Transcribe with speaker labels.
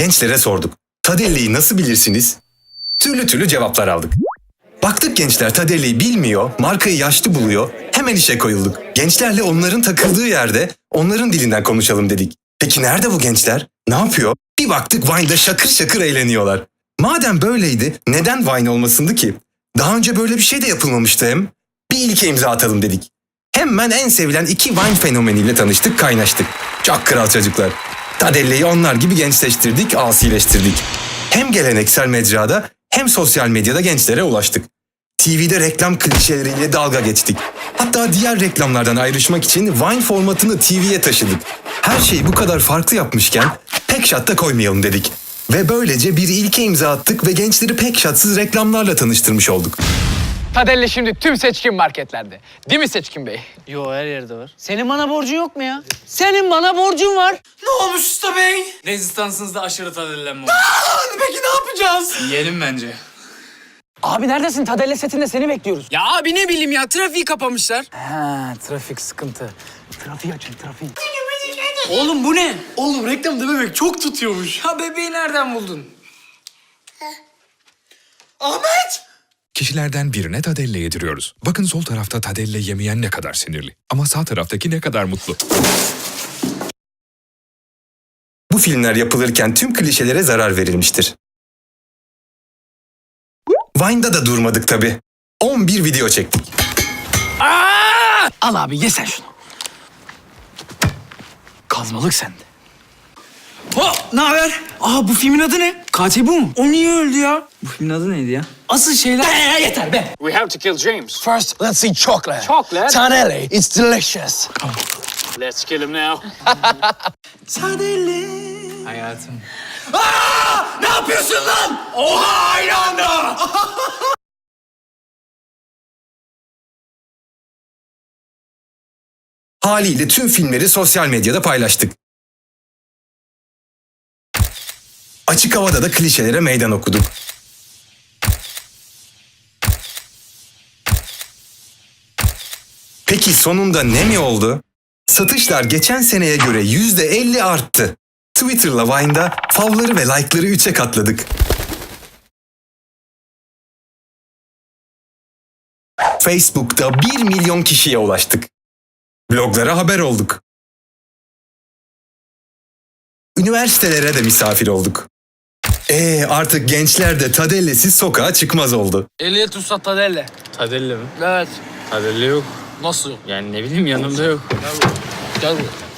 Speaker 1: Gençlere sorduk. Tadelle'yi nasıl bilirsiniz? Türlü türlü cevaplar aldık. Baktık gençler Tadelle'yi bilmiyor, markayı yaşlı buluyor. Hemen işe koyulduk. Gençlerle onların takıldığı yerde onların dilinden konuşalım dedik. Peki nerede bu gençler? Ne yapıyor? Bir baktık Vine'da şakır şakır eğleniyorlar. Madem böyleydi neden Vine olmasındı ki? Daha önce böyle bir şey de yapılmamıştı hem. Bir ilke imza atalım dedik. Hemen en sevilen iki Vine fenomeniyle tanıştık, kaynaştık. Çok kral çocuklar. Tadelle'yi onlar gibi gençleştirdik, asileştirdik. Hem geleneksel mecrada hem sosyal medyada gençlere ulaştık. TV'de reklam klişeleriyle dalga geçtik. Hatta diğer reklamlardan ayrışmak için Vine formatını TV'ye taşıdık. Her şeyi bu kadar farklı yapmışken pek şatta koymayalım dedik. Ve böylece bir ilke imza attık ve gençleri pek şatsız reklamlarla tanıştırmış olduk.
Speaker 2: Tadelle şimdi tüm seçkin marketlerde. Değil mi Seçkin Bey?
Speaker 3: Yo her yerde var.
Speaker 4: Senin bana borcun yok mu ya? Senin bana borcun var.
Speaker 3: Ne olmuş usta bey? Rezistansınızda aşırı tadellenme oldu.
Speaker 4: Peki ne yapacağız?
Speaker 3: Yiyelim bence.
Speaker 4: Abi neredesin? Tadelle setinde seni bekliyoruz.
Speaker 3: Ya abi ne bileyim ya trafiği kapamışlar.
Speaker 4: Ha, trafik sıkıntı. Trafiği açın, trafiği.
Speaker 3: Oğlum bu ne? Oğlum reklam dememek çok tutuyormuş. Ha bebeği nereden buldun? Ahmet!
Speaker 5: Kişilerden birine tadelle yediriyoruz. Bakın sol tarafta tadelle yemeyen ne kadar sinirli. Ama sağ taraftaki ne kadar mutlu.
Speaker 1: Bu filmler yapılırken tüm klişelere zarar verilmiştir. Vine'da da durmadık tabi. 11 video çektik.
Speaker 4: Al abi ye sen şunu. Kazmalık sende.
Speaker 3: Ho, ne haber? Aa bu filmin adı ne? Katil bu mu? O niye öldü ya? Bu filmin adı neydi ya? Asıl şeyler...
Speaker 4: Ee, yeter be.
Speaker 2: We have to kill James.
Speaker 4: First, let's see chocolate.
Speaker 2: Chocolate?
Speaker 4: Tadelle, it's delicious.
Speaker 2: Let's kill him now.
Speaker 3: Hayatım.
Speaker 4: Ne yapıyorsun lan? Oha aynı anda.
Speaker 1: Haliyle tüm filmleri sosyal medyada paylaştık. Açık havada da klişelere meydan okuduk. Peki sonunda ne mi oldu? Satışlar geçen seneye göre %50 arttı. Twitter'la Vine'da favları ve like'ları 3'e katladık. Facebook'ta 1 milyon kişiye ulaştık. Bloglara haber olduk. Üniversitelere de misafir olduk. Ee artık gençler de Tadellesiz sokağa çıkmaz oldu.
Speaker 2: Ehliyet Usta Tadelle.
Speaker 3: Tadelle mi?
Speaker 2: Evet.
Speaker 3: Tadelle yok.
Speaker 2: Nasıl?
Speaker 3: Yani ne bileyim yanımda yok.
Speaker 2: Gel buraya.